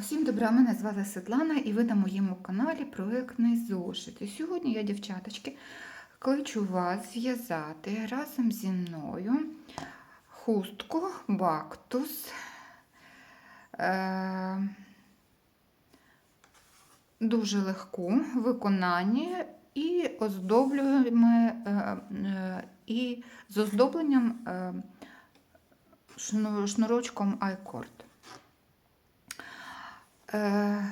Всім добра, мене звати Світлана і ви на моєму каналі Проектний зошит. І сьогодні я, дівчаточки, кличу вас зв'язати разом зі мною хустку бактус. Е, Дуже легку в виконанні і оздоблюємо е, е, і з оздобленням е, шнурочком iCord. Е,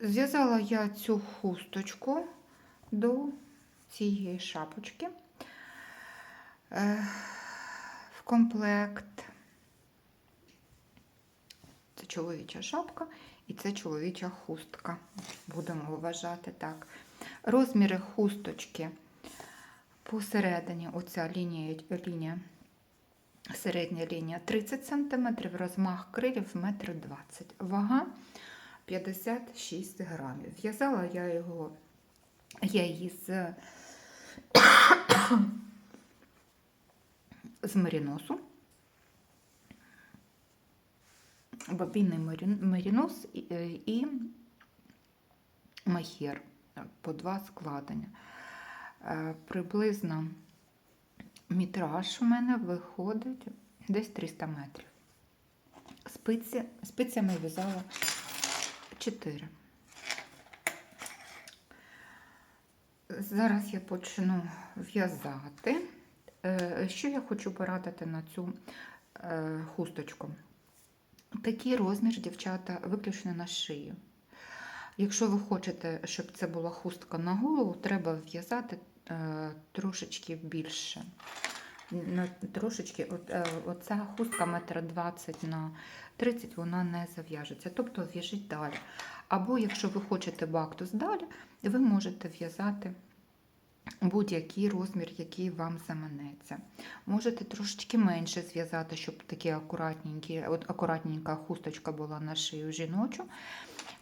Зв'язала я цю хусточку до цієї шапочки е, в комплект. Це чоловіча шапка і це чоловіча хустка. Будемо вважати так. Розміри хусточки посередині, оця лінія, лінія середня лінія 30 см, розмах крилів 1,20 м. Вага 56 грамів. В'язала я його, я її з, з меріносу. Бобінний мерінос і, і махер по два складення. Е, Приблизно мітраж у мене виходить десь 300 метрів. Спиці, спицями в'язала 4. Зараз я почну в'язати. Е, Що я хочу порадити на цю е, хусточку? Такий розмір, дівчата, виключно на шию. Якщо ви хочете, щоб це була хустка на голову, треба в'язати е, трошечки більше. Трошечки, от, е, оця хустка метр 20 на 30, вона не зав'яжеться. Тобто в'яжіть далі. Або якщо ви хочете бактус далі, ви можете в'язати будь-який розмір, який вам заманеться. Можете трошечки менше зв'язати, щоб такі акуратненькі, от акуратненька хусточка була на шию жіночу.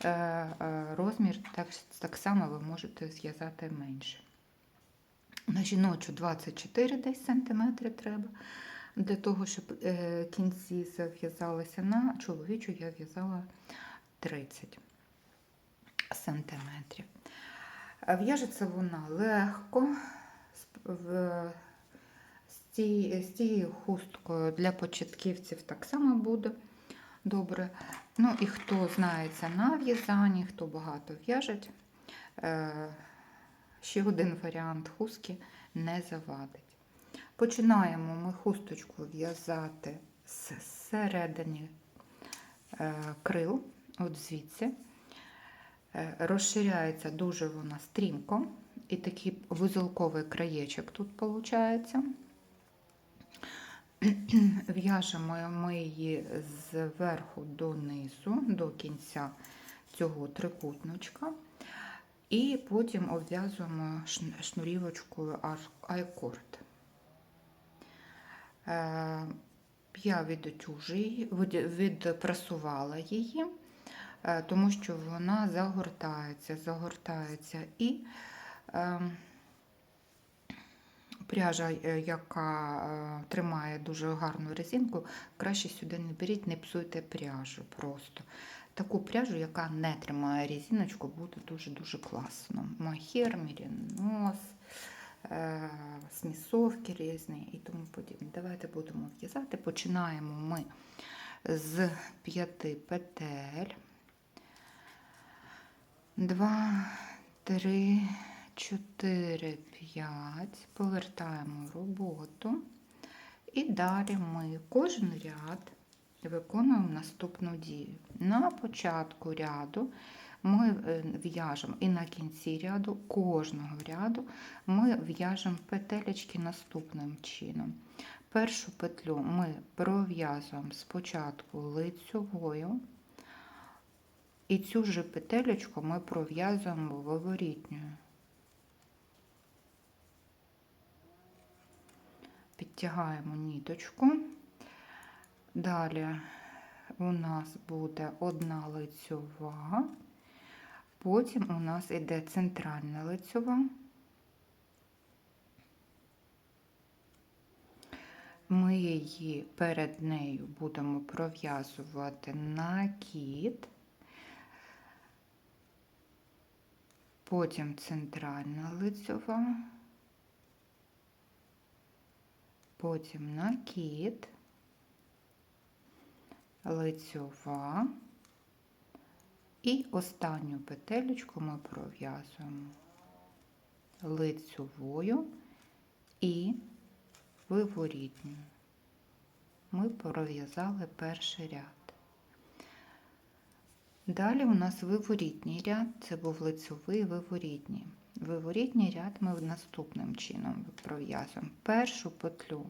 Е, е, Розмір так, так само ви можете зв'язати менше. На жіночу 24 десь сантиметри треба для того, щоб е, кінці зав'язалися. На чоловічу я в'язала 30 сантиметрів. В'яжеться вона легко. з- цією хусткою для початківців так само буде добре. Ну і хто знається на в'язанні, хто багато в'яжеть, е, ще один варіант хустки не завадить. Починаємо ми хусточку в'язати з середини е, крил, от звідси. Е, Розширяється дуже вона стрімко, і такий вузелковий краєчок тут виходить. В'яжемо ми її зверху донизу, до кінця цього трикутничка. І потім обв'язуємо шнурівочкою айкорд. Е, Я відтюжую, відпрасувала її, е, тому що вона загортається, загортається і е, пряжа, е, яка тримає дуже гарну резинку, краще сюди не беріть, не псуйте пряжу просто. Таку пряжу, яка не тримає резиночку, буде дуже-дуже класно. Махер, мірінос, е, смісовки різні і тому подібне. Давайте будемо в'язати. Починаємо ми з п'яти петель. Два, три, чотири, п'ять. Повертаємо роботу. І далі ми кожен ряд виконуємо наступну дію. На початку ряду ми е, в'яжемо і на кінці ряду кожного ряду ми в'яжемо петелечки наступним чином. Першу петлю ми пров'язуємо спочатку лицьовою, і цю же петелечку ми пров'язуємо виворітньою. Підтягаємо ніточку. Далі у нас буде одна лицьова, потім у нас йде центральна лицьова. Ми її перед нею будемо пров'язувати накид, потім центральна лицьова, потім накид лицьова і останню петелечку ми пров'язуємо лицьовою і виворітньою. Ми пров'язали перший ряд. Далі у нас виворітній ряд, це був лицьовий виворітній. Виворітній ряд ми наступним чином пров'язуємо. Першу петлю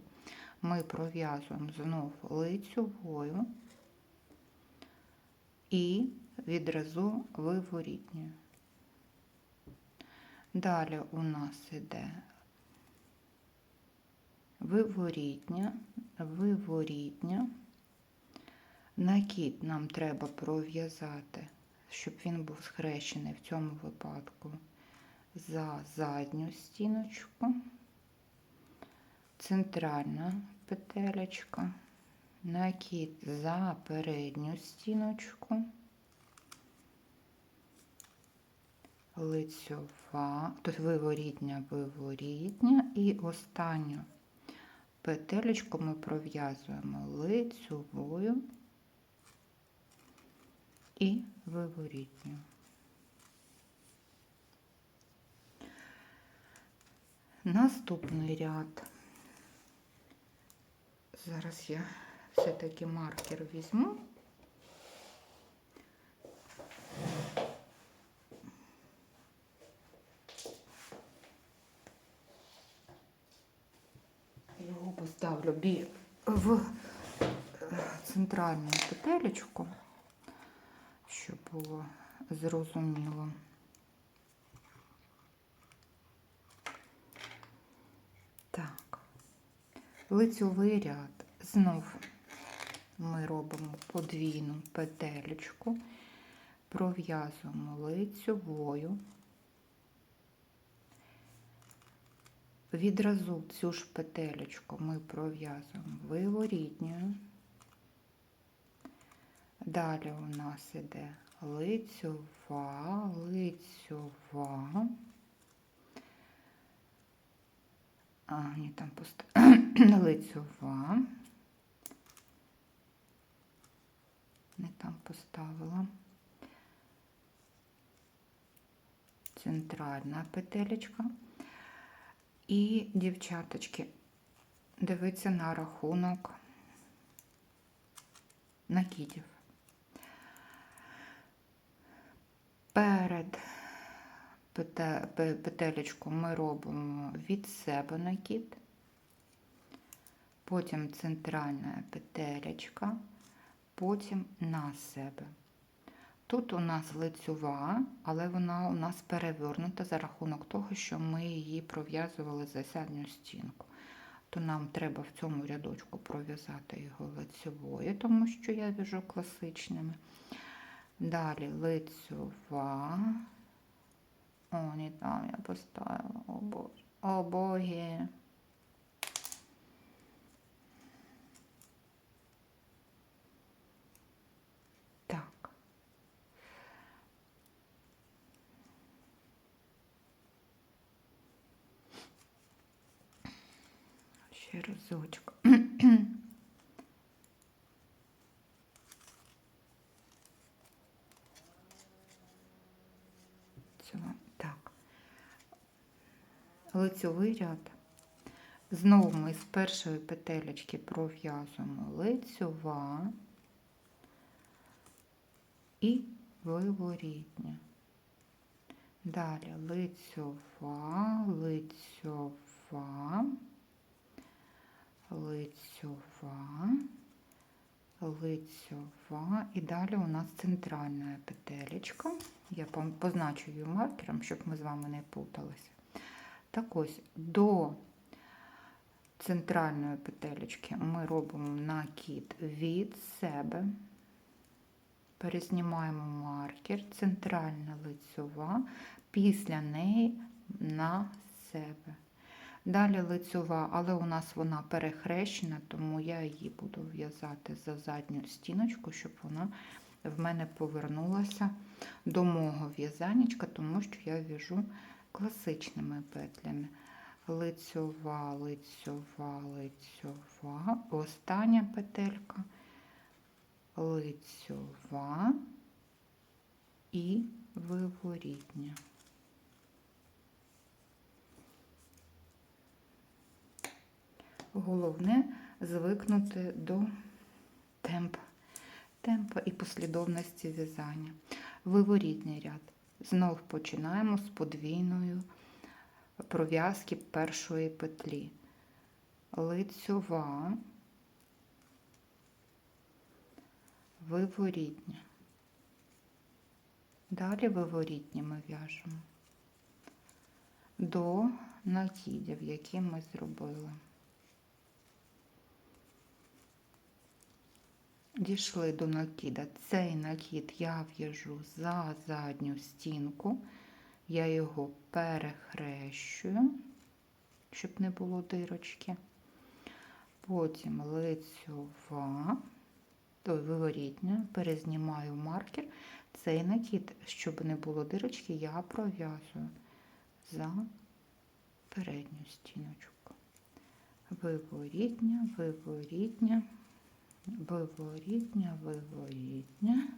ми пров'язуємо знову лицьовою і відразу виворітньою. Далі у нас іде виворітня, виворітня. Накид нам треба пров'язати, щоб він був схрещений в цьому випадку за задню стіночку, центральна петелечка, накид за передню стіночку, лицьова, тут виворітня, виворітня і останню петелечку ми пров'язуємо лицьовою і виворітню. Наступний ряд. Зараз я все-таки маркер візьму. Його поставлю бі- в е, центральну петелечку, щоб було зрозуміло. Так, лицьовий ряд. Знов ми робимо подвійну петелечку, пров'язуємо лицьовою. Відразу цю ж петелечку ми пров'язуємо виворітньою. Далі у нас іде лицьова, лицьова. А, ні, там пост... лицьова. Не там поставила. Центральна петелечка. І, дівчаточки, дивіться на рахунок накидів. Перед пете- петелечку ми робимо від себе накид, потім центральна петелечка, потім на себе. Тут у нас лицьова, але вона у нас перевернута за рахунок того, що ми її пров'язували за задню стінку. То нам треба в цьому рядочку пров'язати його лицьовою, тому що я в'яжу класичними. Далі лицьова. О, не там я поставила. О, Боже. О, боги. Так. Цього. Так. Лицьовий ряд. Знову ми з першої петелечки пров'язуємо лицьова і виворітня. Далі лицьова, лицьова, лицьова, лицьова. І далі у нас центральна петелечка. Я позначу її маркером, щоб ми з вами не путалися. Так ось до центральної петелечки ми робимо накид від себе. Перезнімаємо маркер, центральна лицьова, після неї на себе. Далі лицьова, але у нас вона перехрещена, тому я її буду в'язати за задню стіночку, щоб вона в мене повернулася до мого в'язанечка, тому що я в'яжу класичними петлями. Лицьова, лицьова, лицьова, остання петелька, лицьова і виворітня. Головне звикнути до темпа, темпа і послідовності в'язання. Виворітний ряд. Знов починаємо з подвійною пров'язки першої петлі. Лицьова, виворітня. Далі виворітні ми в'яжемо до накидів, які ми зробили. Дійшли до накида. Цей накид я в'яжу за задню стінку, я його перехрещую, щоб не було дирочки. Потім лицьова, той виворітня, перезнімаю маркер. Цей накид, щоб не було дирочки, я пров'язую за передню стіночку. Виворітня, виворітня виворітня, виворітня.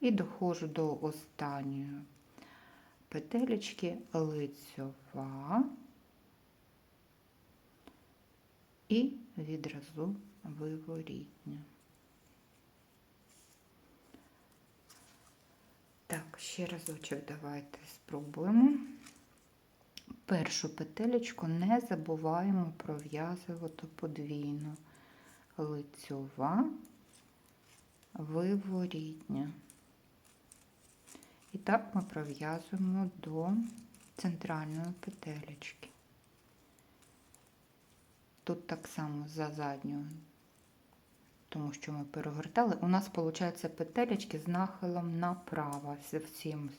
І доходжу до останньої петелечки лицьова і відразу виворітня. Так, ще разочок давайте спробуємо. Першу петелечку не забуваємо пров'язувати подвійно лицьова, виворітня. І так ми пров'язуємо до центральної петелечки. Тут так само за задньою, тому що ми перегортали, у нас виходить петелечки з нахилом направо всім,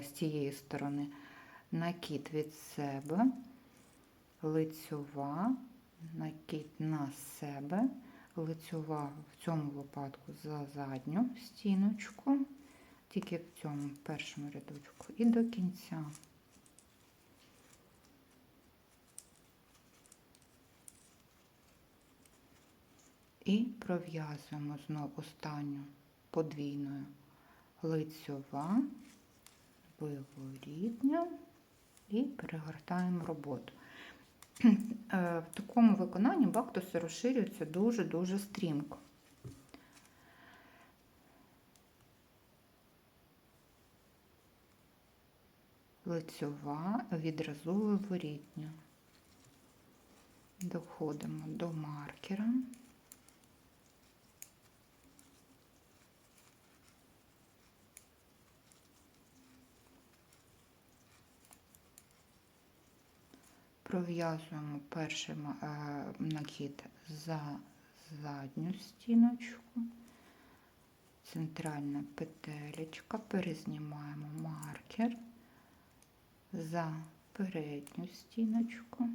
з цієї сторони. Накид від себе, лицьова, накид на себе, лицьова в цьому випадку за задню стіночку, тільки в цьому першому рядочку, і до кінця. І пров'язуємо знову останню подвійною лицьова, виворітня і перегортаємо роботу. Е, в такому виконанні бактуси розширюються дуже-дуже стрімко. Лицьова відразу виворітня. Доходимо до маркера. Пров'язуємо перший е, накид за задню стіночку, центральна петелечка, перезнімаємо маркер за передню стіночку.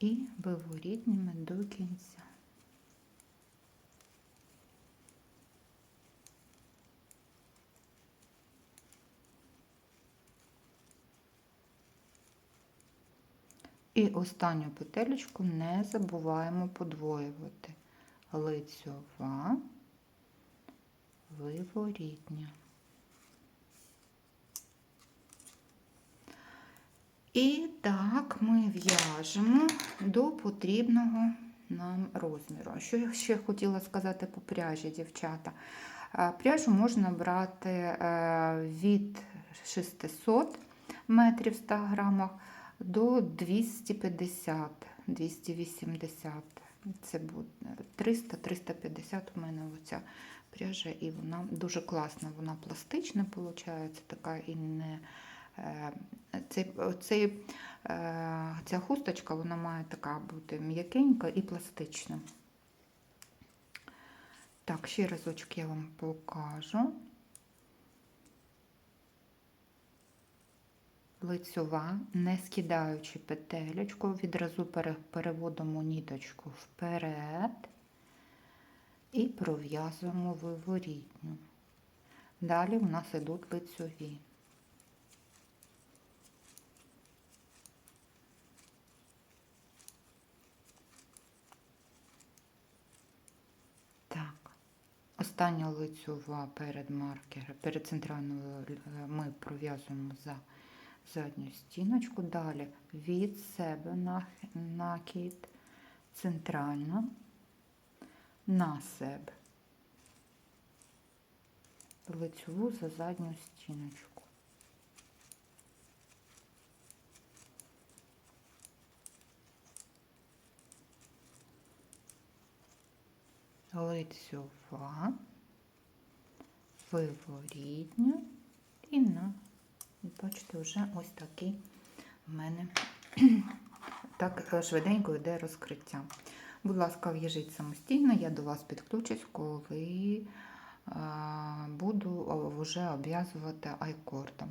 І виворітніми до кінця. І останню петелечку не забуваємо подвоювати. Лицьова, виворітня. І так ми в'яжемо до потрібного нам розміру. Що я ще хотіла сказати по пряжі, дівчата? Пряжу можна брати е, від 600 метрів в 100 грамах до 250, 280. Це буде 300-350 у мене оця пряжа, і вона дуже класна, вона пластична, виходить, така і не е, цей, цей, е, ця хусточка вона має така бути м'якенька і пластична. Так, ще разочок я вам покажу. Лицьова, не скидаючи петелечку, відразу переводимо ніточку вперед, і пров'язуємо виворітню. Далі у нас ідуть лицьові. Остання лицьова перед маркером, перед центральною е, ми пров'язуємо за задню стіночку. Далі від себе накид центрально на себе. Лицьову за задню стіночку. Лицьова, виворітня і на, бачите, вже ось такий в мене так е, швиденько йде розкриття. Будь ласка, в'яжіть самостійно, я до вас підключусь, коли е, буду вже обв'язувати айкордом.